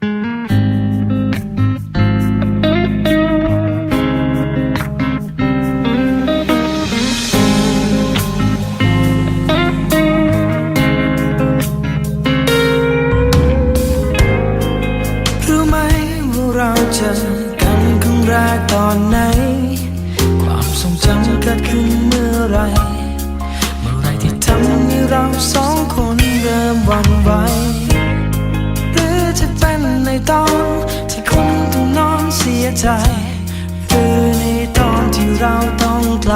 รู้ไหมว่าเราเจอกันครั้งแรกตอนไหน ความทรงจำเกิดขึ้นเมื่อไร ในตอนที่คุณต้องนอนเสียใจ คือในตอนที่เราต้องไกล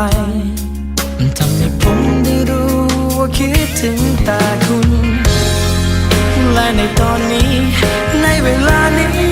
มันทำให้ผมได้รู้ว่าคิดถึงแต่คุณ และในตอนนี้ในเวลานี้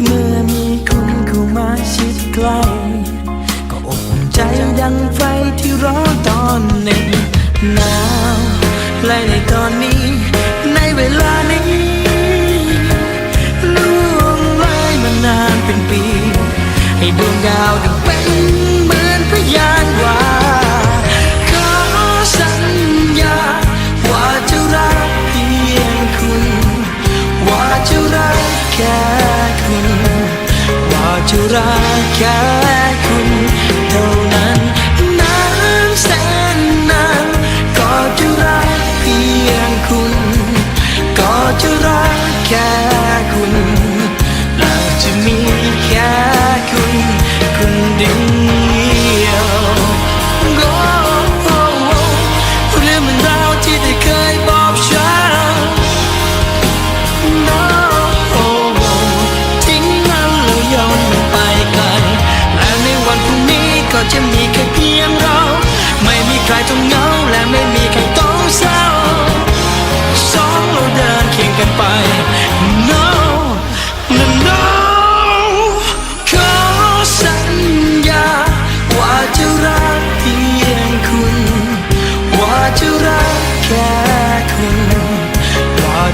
เมื่อมีคุณเข้ามาชิดใกล้ก็อบอุ่นใจดังไฟที่ร้อนตอนหนึ่งหนาวและในตอนนี้ในเวลา จะรักแค่